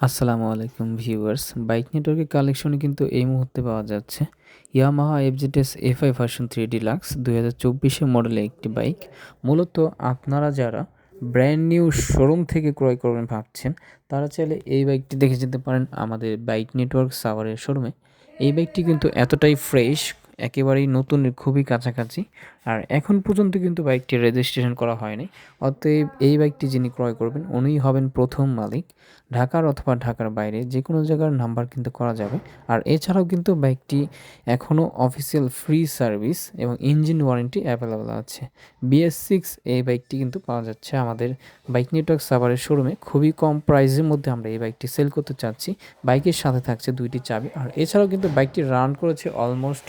আসসালামু আলাইকুম viewers. Bike নেটওয়ার্কের কালেকশনে কিন্তু এই মুহূর্তে পাওয়া যাচ্ছে। Yamaha FZS FI version three deluxe দুই হাজার চব্বিশে মডেলের একটি বাইক। মূলত আপনারা যারা ব্র্যান্ড নিউ শোরুম থেকে ক্রয় করবেন ভাবছেন, তারা চাইলে এই বাইকটি দেখে যেতে পারেন আমাদের বাইক নেটওয়ার্ক সাভারের শোরুমে এই বাইকটি কিন্তু এতটাই ফ্রেশ একেবারেই নতুনের খুবই কাছাকাছি। আর এখন পর্যন্ত কিন্তু বাইকটি রেজিস্ট্রেশন করা হয়নি। অতএব এই বাইকটি যিনি ক্রয় করবেন, উনিই হবেন প্রথম মালিক। ঢাকার অথবা ঢাকার বাইরে যে কোনো জায়গার নাম্বার কিন্তু করা যাবে। আর এছাড়াও কিন্তু বাইকটি এখনও অফিসিয়াল ফ্রি সার্ভিস এবং ইঞ্জিন ওয়ারেন্টি অ্যাভেলেবেল আছে। বিএস সিক্স এই বাইকটি কিন্তু পাওয়া যাচ্ছে আমাদের বাইক নেটওয়ার্ক সাভারের শোরুমে খুবই কম প্রাইসের মধ্যে আমরা এই বাইকটি সেল করতে চাচ্ছি। বাইকের সাথে থাকছে দুইটি চাবি। আর এছাড়াও কিন্তু বাইকটি রান করেছে অলমোস্ট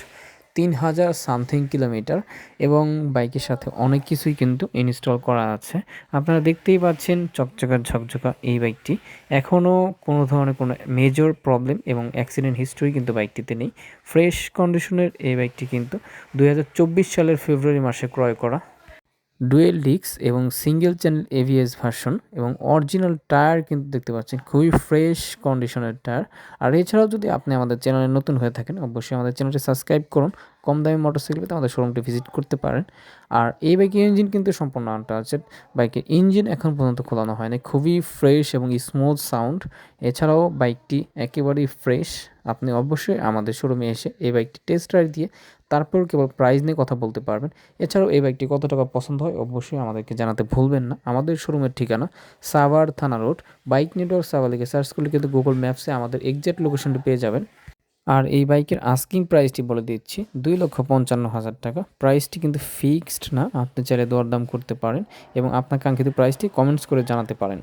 তিন হাজার সামথিং কিলোমিটার এবং বাইকের সাথে অনেক কিছুই কিন্তু ইনস্টল করা আছে। আপনারা দেখতেই পাচ্ছেন চকচকা ঝকঝকা এই বাইকটি। এখনও কোনো ধরনের কোনো মেজর প্রবলেম এবং অ্যাক্সিডেন্ট হিস্ট্রি কিন্তু বাইকটিতে নেই। ফ্রেশ কন্ডিশনের এই বাইকটি কিন্তু দু হাজার চব্বিশ সালের ফেব্রুয়ারি মাসে ক্রয় করা। ডুয়েল ডিক্স এবং সিঙ্গেল চ্যানেল এভিএস ভার্সন এবং অরিজিনাল টায়ার কিন্তু দেখতে পাচ্ছেন, খুবই ফ্রেশ কন্ডিশনের টায়ার। আর এছাড়াও যদি আপনি আমাদের চ্যানেলে নতুন হয়ে থাকেন, অবশ্যই আমাদের চ্যানেলটি সাবস্ক্রাইব করুন। কম দামি মোটরসাইকেল পেতে আমাদের শোরুমটি ভিজিট করতে পারেন। আর এই বাইকের ইঞ্জিন কিন্তু সম্পূর্ণ আছে বাইকের ইঞ্জিন এখন পর্যন্ত খোলানো হয়নি। খুবই ফ্রেশ এবং স্মুথ সাউন্ড এছাড়াও বাইকটি একেবারেই ফ্রেশ আপনি অবশ্যই আমাদের শোরুমে এসে এই বাইকটি টেস্ট রাইড দিয়ে তারপর কেবল প্রাইস নিয়ে কথা বলতে পারবেন। এছাড়াও এই বাইকটি কত টাকা পছন্দ হয় অবশ্যই আমাদেরকে জানাতে ভুলবেন না। আমাদের শোরুমের ঠিকানা সাভার থানা রোড। বাইক নেটওয়ার্ক সাভার লিখে সার্চ করলে কিন্তু গুগল ম্যাপসে আমাদের এক্সাক্ট লোকেশনটি পেয়ে যাবেন। আর এই বাইকের আস্কিং প্রাইসটি বলে দিচ্ছি, দুই লক্ষ পঞ্চান্ন হাজার টাকা। প্রাইসটি কিন্তু ফিক্সড না, আপনি চাইলে দরদাম করতে পারেন এবং আপনার কাঙ্ক্ষিত প্রাইসটি কমেন্টস করে জানাতে পারেন।